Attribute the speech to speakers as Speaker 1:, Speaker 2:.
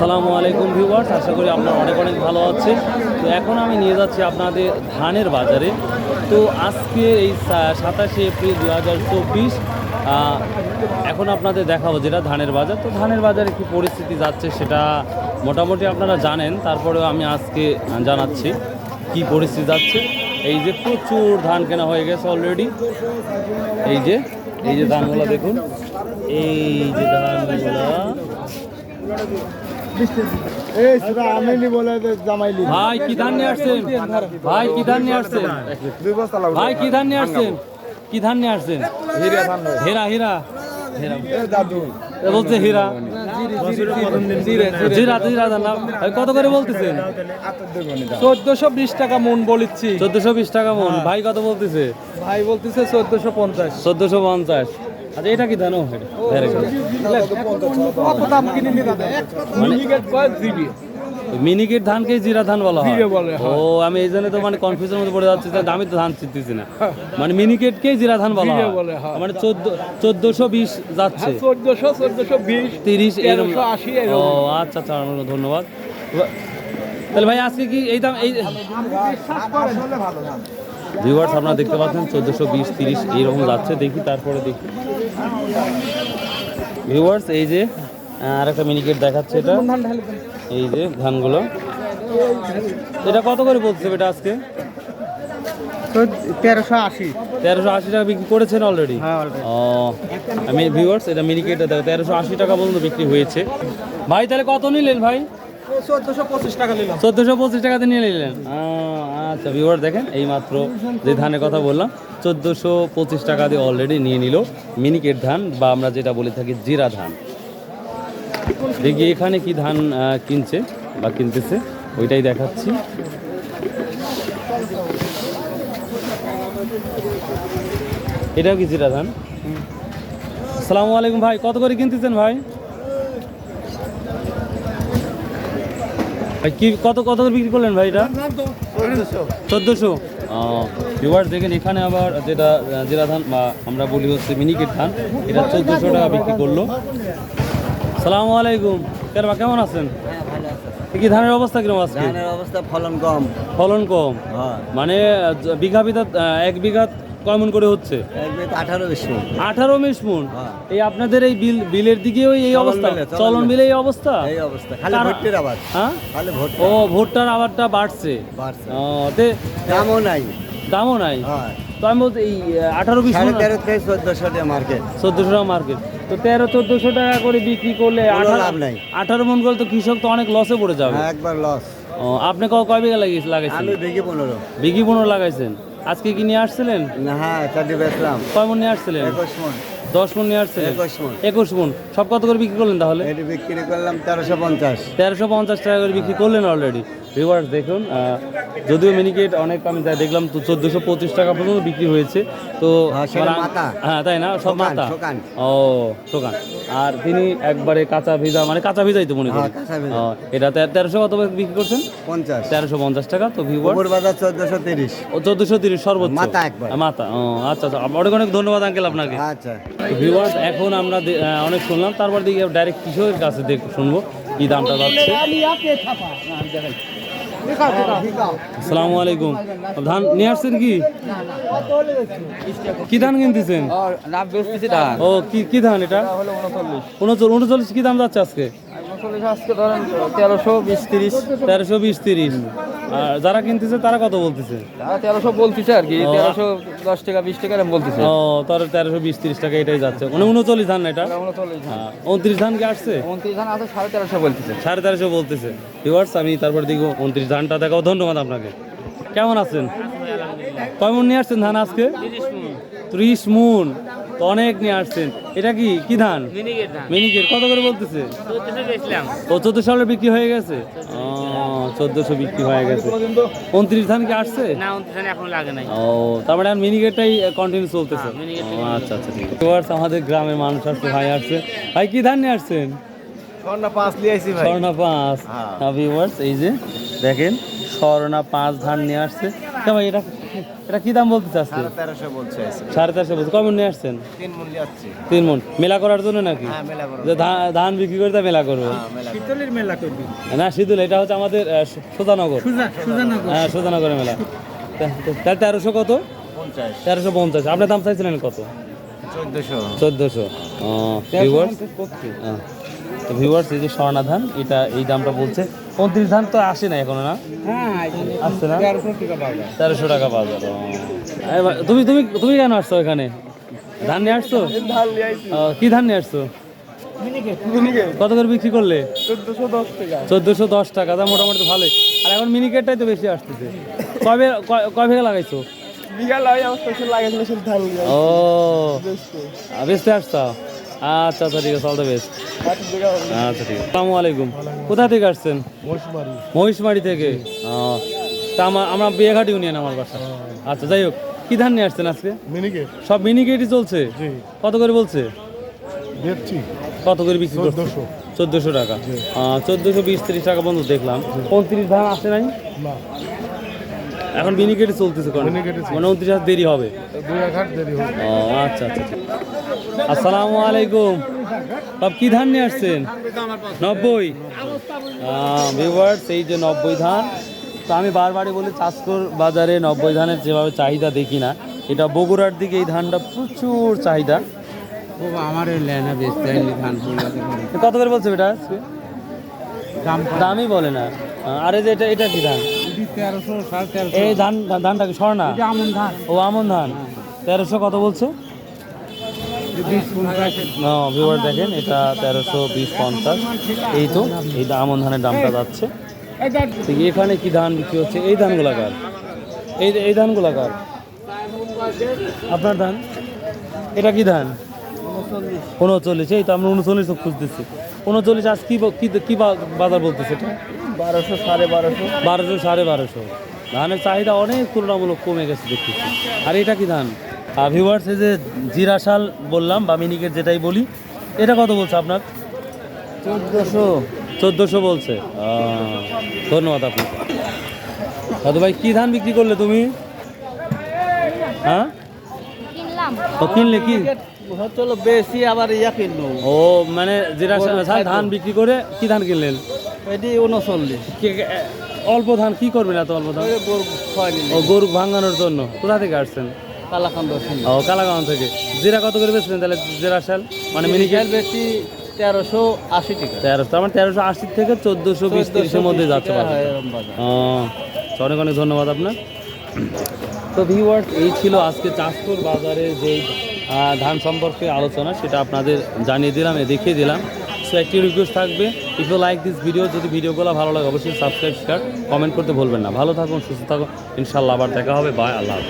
Speaker 1: আসসালামু আলাইকুম ভিউয়ার্স, আশা করি আপনারা অনেক অনেক ভালো আছেন। তো এখন আমি নিয়ে যাচ্ছি আপনাদের ধানের বাজারে। তো আজকে এই সাতাশে এপ্রিল দু হাজার চব্বিশ এখন আপনাদের দেখাবো যেটা ধানের বাজার। তো ধানের বাজারে কি পরিস্থিতি যাচ্ছে সেটা মোটামুটি আপনারা জানেন, তারপরেও আমি আজকে জানাচ্ছি কি পরিস্থিতি যাচ্ছে। এই যে প্রচুর ধান কেনা হয়ে গেছে অলরেডি এই যে এই যে ধানগুলো দেখুন। এই যে ধানগুলা
Speaker 2: এই সেটা আমি বলে জামাইলি
Speaker 1: ভাই কি ধান নিয়ে আসছেন? ভাই কি ধান নিয়ে আসছেন?
Speaker 2: দুই বস্তা লাগবে
Speaker 1: ভাই কি ধান নিয়ে আসছেন? কি ধান নিয়ে আসছেন?
Speaker 2: হিরিয়া ধান
Speaker 1: হীরা হীরা। হীরা
Speaker 2: দাদু।
Speaker 1: বলছে হীরা। জিরা জিরা। ধান কত করে বলতেছেন?
Speaker 3: চোদ্দশো বিশ টাকা মন বলিচ্ছি।
Speaker 1: চোদ্দশো বিশ টাকা মন। ভাই কত বলতেছে?
Speaker 3: ভাই বলতেছে চোদ্দশো পঞ্চাশ।
Speaker 1: চোদ্দশো পঞ্চাশ। আচ্ছা এটা কি ধান ও Very good.
Speaker 3: দাম কিনে নি দাদা মিনিকেট
Speaker 1: ধানকে জিরা ধান বলা হয়? ও আমি এই জন্য তো মানে কনফিউজের মধ্যে পড়ে যাচ্ছি আমি তো ধান চিনতেছি না। মানে মিনিকেটকে জিরা ধান বলা হয়?
Speaker 3: বলে, হ্যাঁ।
Speaker 1: মানে চোদ্দ চোদ্দশো বিশ যাচ্ছে।
Speaker 3: চোদ্দশো চোদ্দশো বিশ
Speaker 1: তিরিশ এরকম। ও আচ্ছা আচ্ছা ধন্যবাদ। তাহলে ভাই আজকে কি এই দাম এই ভিউয়ার্স আপনারা দেখতে পাচ্ছেন চোদ্দোশো বিশ তিরিশ এইরকম যাচ্ছে দেখি তারপরে দেখি। ভিউয়ার্স এই যে আর একটা মিনিকেট দেখাচ্ছে এটা। এই যে ধানগুলো। এটা কত করে বলছে এটা আজকে?
Speaker 3: তেরোশো আশি।
Speaker 1: তেরোশো আশি টাকা বিক্রি করেছেন অলরেডি ও আমি ভিউয়ার্স এটা মিনিকেটটা দেখো তেরোশো আশি টাকা পর্যন্ত বিক্রি হয়েছে। ভাই তাহলে কত নিলেন ভাই?
Speaker 3: চোদ্দশো পঁচিশ
Speaker 1: টাকাতে নিয়ে নিলেন? আচ্ছা ভিউয়ার দেখেন এই মাত্র যে ধানের কথা বললাম চোদ্দোশো পঁচিশ টাকা দিয়ে অলরেডি নিয়ে নিল মিনিকেট ধান বা আমরা যেটা বলে থাকি জিরা ধান। দেখি এখানে কি ধান কিনছে বা কিনতেছে ওইটাই দেখাচ্ছি। এটাও কি জিরা ধান? আসসালামু আলাইকুম ভাই কত করে কিনতেছেন ভাই? ভাই কি কত কত করে বিক্রি করলেন ভাই এটা? চোদ্দোশো। ভিউয়ার্স দেখেন এখানে আবার যেটা জিরা ধান বা আমরা বলি হচ্ছে মিনিকেট ধান এটা চোদ্দোশো টাকা বিক্রি করল। সালামু আলাইকুম। কেরবা কেমন আছেন? এ কি ধানের অবস্থা কীরকম আজকে?
Speaker 4: ধানের অবস্থা ফলন কম।
Speaker 1: ফলন কম।
Speaker 4: হ্যাঁ।
Speaker 1: মানে বিঘা বিঘা এক বিঘা কমন করে হচ্ছে?
Speaker 4: আঠারো বেশি
Speaker 1: আঠারো মিশ মুন।
Speaker 4: হ্যাঁ।
Speaker 1: এই আপনাদের এই বিল বিলের দিকেও এই অবস্থা?
Speaker 4: চলন
Speaker 1: বিলে এই অবস্থা?
Speaker 4: এই অবস্থা। খালি
Speaker 1: তার-
Speaker 4: আবার
Speaker 1: হ্যাঁ?
Speaker 4: খালি
Speaker 1: ও ভোটটার আবারটা বাড়ছে?
Speaker 4: বাড়ছে।
Speaker 1: ও, তে
Speaker 4: দামও নাই।
Speaker 1: দামও নাই?
Speaker 4: হ্যাঁ।
Speaker 1: তো আমি বলতে এই আঠারো বিশ
Speaker 4: তেরো থেকে চোদ্দশো টাকা মার্কেট
Speaker 1: চোদ্দশো টাকা মার্কেট তো তেরো চোদ্দশো টাকা করে বিক্রি করলে
Speaker 4: লাভ নাই।
Speaker 1: আঠারো মন করলে তো কৃষক তো অনেক লসে পড়ে যাবে।
Speaker 4: একবার লস
Speaker 1: আপনি কয় বিঘা লাগিয়ে লাগাইছেন?
Speaker 4: বিঘি পনেরো।
Speaker 1: বিঘি পনেরো লাগাইছেন। আজকে কি নিয়ে আসছিলেন?
Speaker 4: না হ্যাঁ চারটি বেচলাম
Speaker 1: কয় মন নিয়ে আসছিলেন?
Speaker 4: একুশ মন।
Speaker 1: দশ মন নিয়ে আসছিলেন?
Speaker 4: একুশ মন।
Speaker 1: একুশ মন। সব কত করে বিক্রি করলেন তাহলে?
Speaker 4: এটা বিক্রি করলাম তেরোশো পঞ্চাশ।
Speaker 1: তেরোশো পঞ্চাশ টাকা করে বিক্রি করলেন অলরেডি ভিউয়ার্স দেখুন আহ, যদিও মিনিকেট অনেক আমি তাই দেখলাম তো চোদ্দোশো পঁচিশ টাকা পর্যন্ত বিক্রি হয়েছে। তো
Speaker 4: হ্যাঁ, মাথা।
Speaker 1: হ্যাঁ তাই না? সব মাথা। ও দোকান আর তিনি একবারে কাঁচা ভিজা মানে কাঁচা ভিজাই তো মনে করি।
Speaker 4: হ্যাঁ।
Speaker 1: ও, এটা তেরোশো কত বিক্রি করছেন?
Speaker 4: পঞ্চাশ।
Speaker 1: তেরোশো পঞ্চাশ টাকা তো ভিউয়ার
Speaker 4: বাজার চোদ্দশো তিরিশ।
Speaker 1: ও চোদ্দোশো তিরিশ সর্বোচ্চ।
Speaker 4: মাথা একবার।
Speaker 1: মাথা ও আচ্ছা আচ্ছা। অনেক অনেক ধন্যবাদ আঙ্কেল আপনাকে।
Speaker 4: আচ্ছা।
Speaker 1: ভিউয়ার্স এখন আমরা অনেক শুনলাম। তারপর দিকে ডাইরেক্ট কৃষকের কাছে দেখ শুনব কি দামটা যাচ্ছে। আসসালামু আলাইকুম। ধান নিয়ে আসছেন কি? কি ধান কিনতেছেন? ও কি কি ধান এটা?
Speaker 3: উনচল্লিশ
Speaker 1: কি দাম যাচ্ছে আজকে?
Speaker 3: আজকে ধরেন তেরোশো বিশ তিরিশ।
Speaker 1: তেরোশো বিশ তিরিশ। আর যারা কিনতেছে তারা কত বলতেছে?
Speaker 3: তেরোশো বলতেছে আর কি তেরোশো দশ টাকা বিশ টাকা এরকম বলতেছে।
Speaker 1: ও তার তেরোশো বিশ তিরিশ টাকা এটাই যাচ্ছে। মানে উনচল্লিশ ধান এটা?
Speaker 3: উনচল্লিশ
Speaker 1: হ্যাঁ, উনত্রিশ ধান কি আসছে?
Speaker 3: উনত্রিশ ধান আছে সাড়ে তেরোশো বলতেছে।
Speaker 1: সাড়ে তেরোশো বলতেছে। ভিউয়ার্স আমি তারপর দেখব উনত্রিশ ধানটা দেখাও। ধন্যবাদ আপনাকে। কেমন আছেন? কয় মন নিয়ে আসছেন ধান আজকে? ত্রিশ মুন। তো অনেক নিয়ে আসছেন। এটা কি? কি ধান? মিনিকেট কত করে বলতেছে? ও চোদ্দ সালে বিক্রি হয়ে গেছে? ও চোদ্দশো বিক্রি হয়ে গেছে। উনত্রিশ ধান কি আসছে?
Speaker 5: না উনত্রিশ এখন লাগে নাই।
Speaker 1: ও তার মানে মিনিকেটটাই কন্টিনিউ চলতেছে। ও, আচ্ছা আচ্ছা ঠিক আছে। আমাদের গ্রামের মানুষ আসছে ভাই আসছে। ভাই কি ধান নিয়ে আসছেন?
Speaker 2: স্বর্ণা পাঁচ নিয়ে আইছি ভাই।
Speaker 1: স্বর্ণা পাঁচ।
Speaker 2: হ্যাঁ।
Speaker 1: হ্যাঁ এই যে দেখেন স্বর্ণা পাঁচ ধান নিয়ে আসছে। ভাই এটা এটা কি দাম বলতে চাচ্ছে
Speaker 2: সাড়ে তেরোশো বলছে
Speaker 1: সাড়ে চারশো বলছে। কমন নিয়ে আসছেন?
Speaker 2: তিন মূল্য যাচ্ছে
Speaker 1: তিন মন। মেলা করার জন্য নাকি?
Speaker 2: হ্যাঁ
Speaker 1: যে ধান বিক্রি করে তা মেলা করব।
Speaker 2: হ্যাঁ মেলা করো।
Speaker 3: শীতলের মেলা করবি?
Speaker 1: না শীতল এটা হচ্ছে আমাদের
Speaker 3: সুজানগর
Speaker 1: হ্যাঁ সুধানগরের মেলা। তাহলে তেরোশো কত? তেরোশো পঞ্চাশ। আপনার দাম চাইছিলেন কত?
Speaker 2: চোদ্দশো।
Speaker 1: চোদ্দোশো। তো ভিউয়ার্স এই যে স্বর্ণা ধান এটা এই দামটা বলছে। পঁয়ত্রিশ ধান তো আসে না এখনও না?
Speaker 3: হ্যাঁ
Speaker 1: আসছে না?
Speaker 3: তেরোশো টাকা বাজার।
Speaker 1: ও। তুমি তুমি তুমি কেন আসছো এখানে? ধান নিয়ে আসছো?
Speaker 2: ধান নিয়ে আইছি
Speaker 1: কি ধান নিয়ে আসছো? কত করে বিক্রি করলে?
Speaker 2: চোদ্দশো দশ টাকা।
Speaker 1: তা মোটামুটি ভালোই। আর এখন মিনিকেটটাই তো বেশি আসতেছে। কবে কয় লাগাইছো?
Speaker 2: বিঘা লাগে আমার লাগাইছিল ধান
Speaker 1: ও। বেচতে আসছো? আচ্ছা আচ্ছা ঠিক আছে অল দ্য বেস্ট আচ্ছা ঠিক আছে। আসসালামু আলাইকুম। কোথা থেকে আসছেন? মহিষমারি। থেকে? তা আমার আমরা বিয়েঘাট ইউনিয়ন আমার বাসা। আচ্ছা যাই হোক কি ধান নিয়ে আসছেন আজকে?
Speaker 2: মিনিকে
Speaker 1: সব মিনিকেটই চলছে? কত করে বলছে?
Speaker 2: দেখছি
Speaker 1: কত করে বিক্রি করছে?
Speaker 2: চোদ্দশো।
Speaker 1: টাকা। চোদ্দোশো বিশ তিরিশ টাকা পর্যন্ত দেখলাম। উনত্রিশ ধান আসে নাই?
Speaker 2: না।
Speaker 1: এখন মিনিকেটে চলতেছে। মানে উনত্রিশ হাজার দেরি হবে।
Speaker 2: দুই এক দেরি হবে।
Speaker 1: ও আচ্ছা আচ্ছা ঠিক। আসসালামু আলাইকুম। সব কি ধান নিয়ে আসছেন? নব্বই। ভিউয়ার্স এই যে নব্বই ধান। তো আমি বারবারই বলি চাষকর বাজারে নব্বই ধানের যেভাবে চাহিদা দেখি না এটা বগুড়ার দিকে এই ধানটা প্রচুর চাহিদা।
Speaker 3: আমার লেনা বেচতে ধান
Speaker 1: কত করে বলছে এটা
Speaker 3: দাম
Speaker 1: দামই বলে না। আরে যে এটা এটা কি ধান? এই ধান ধানটা কি
Speaker 3: আমন
Speaker 1: ও আমন ধান। তেরোশো কত বলছে? ভিউয়ার দেখেন এটা তেরোশো বিশ পঞ্চাশ। এই তো এই আমন ধানের দামটা যাচ্ছে। এখানে কি ধান বিক্রি হচ্ছে? এই ধানগুলা কার? এই এই ধানগুলা কার? আপনার ধান? এটা কি ধান? উনচল্লিশ। এই তো আমরা উনচল্লিশ খুঁজতেছি। উনচল্লিশ আজ কি কি বাজার বলতেছে এটা?
Speaker 2: বারোশো সাড়ে বারোশো।
Speaker 1: বারোশো সাড়ে বারোশো। ধানের চাহিদা অনেক তুলনামূলক কমে গেছে দেখতেছি। আর এটা কি ধান? ভিউয়ার্স এই যে জিরা শাল বললাম বা মিনিকেট যেটাই বলি এটা কত বলছে আপনার?
Speaker 2: চোদ্দশো।
Speaker 1: চোদ্দোশো বলছে। ধন্যবাদ আপনাকে। দাদু ভাই কি ধান বিক্রি করলে তুমি? হ্যাঁ? কিনলে কি?
Speaker 3: বেশি আবার ইয়া কিনলো।
Speaker 1: ও মানে জিরা শা- ধান বিক্রি করে কি ধান কিনলেন?
Speaker 3: এটি উনচল্লিশ
Speaker 1: অল্প ধান কি করবেন এত অল্প ধান? ও গরু ভাঙানোর জন্য। কোথা থেকে আসছেন?
Speaker 3: কালাকান্দ
Speaker 1: ও কালাগাঁও থেকে। জিরা কত করে বেচলেন তাহলে জিরা শাল? মানে মিনিকেট?
Speaker 3: বেশি তেরোশো আশি টাকা।
Speaker 1: তেরোশো তার মানে তেরোশো আশি থেকে চোদ্দোশো বিশ তিরিশের মধ্যে যাচ্ছে। ও, অনেক অনেক ধন্যবাদ আপনার। তো ভিউয়ার্স এই ছিল আজকে চাঁদপুর বাজারে যেই ধান সম্পর্কে আলোচনা সেটা আপনাদের জানিয়ে দিলাম এ দেখিয়ে দিলাম। সো একটি রিকোয়েস্ট থাকবে if you like this video যদি ভিডিওগুলো ভালো লাগে, অবশ্যই সাবস্ক্রাইব শেয়ার কমেন্ট করতে ভুলবেন না ভালো থাকুন, সুস্থ থাকুন, ইনশাল্লাহ আবার দেখা হবে বাই আল্লাহ।